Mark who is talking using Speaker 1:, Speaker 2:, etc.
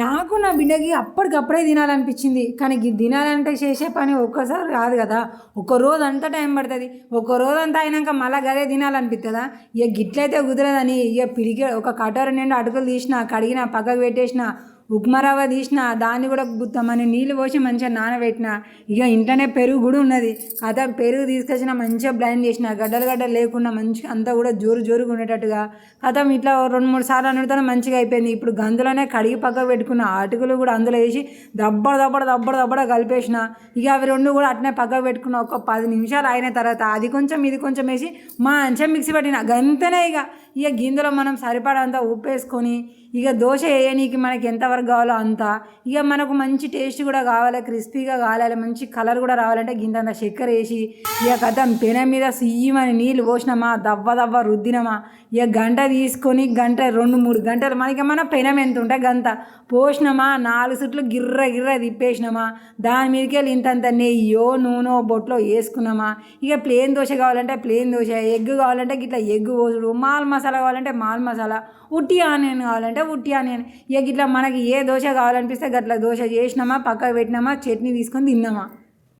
Speaker 1: నాకు నా బిడ్డకి అప్పటికప్పుడే తినాలనిపించింది. కానీ తినాలంటే చేసే పని ఒక్కసారి కాదు కదా. ఒక రోజు అంతా టైం పడుతుంది. ఒక రోజు అంతా అయినాక మళ్ళీ గదే తినాలనిపిస్తుందా ఇక గిట్లయితే కుదరదని ఇక పిడికి ఒక కటోర నిండా అటుకులు తీసిన కడిగిన పక్కకు పెట్టేసిన ఉప్మా రవ్వ తీసిన దాన్ని కూడా గుత్తమని నీళ్ళు పోసి మంచిగా నానబెట్టిన ఇక ఇంట్లోనే పెరుగు కూడా ఉన్నది. కథ పెరుగు తీసుకొచ్చిన మంచిగా బ్లైండ్ చేసిన గడ్డలు గడ్డలు లేకుండా మంచిగా అంతా కూడా జోరు జోరుగా ఉండేటట్టుగా. అతను ఇట్లా రెండు మూడు సార్లు అనుడితేనే మంచిగా అయిపోయింది. ఇప్పుడు గందులోనే కడిగి పక్కకు పెట్టుకున్న అటుకులు కూడా అందులో వేసి దబ్బడ దబ్బడ దబ్బడ దబ్బడ కలిపేసిన. ఇక అవి రెండు కూడా అట్నే పక్కకు పెట్టుకున్న ఒక పది నిమిషాలు అయిన తర్వాత అది కొంచెం ఇది కొంచెం వేసి మంచిగా మిక్సీ పట్టిన. గంతనే ఇక. ఇక గింజలో మనం సరిపడంతా ఉప్పు వేసుకొని ఇక దోశ వేయనీకి మనకి ఎంతవరకు కావాలో అంత. ఇక మనకు మంచి టేస్ట్ కూడా కావాలి క్రిస్పీగా కావాలి మంచి కలర్ కూడా రావాలంటే గింతంత చక్కెర వేసి ఇక కథం పెనం మీద సియ్యమని నీళ్ళు పోసినామా దవ్వ దవ్వ రుద్దినమా. ఇక గంట తీసుకొని గంట రెండు మూడు గంటలు మనకి మన పెనం ఎంత ఉంటే గంత పోసినామా నాలుగు సుట్లు గిర్ర గిర్ర తిప్పేసినామా. దాని మీదకి వెళ్ళి ఇంతంత నెయ్యో నూనె బొట్లో వేసుకున్నామా. ఇక ప్లేన్ దోశ కావాలంటే ప్లేన్ దోశ ఎగ్ కావాలంటే గిట్లా ఎగ్ పోసుడు మాల్ మసాలా కావాలంటే మాల్ మసాలా ఉట్టి ఆనియన్ కావాలంటే ఉట్టి ఆనియన్. ఇక ఇట్లా మనకి ఏ దోశ కావాలనిపిస్తే గట్ల దోశ చేసినామా పక్కకు పెట్టినామా చట్నీ తీసుకొని తిన్నామా?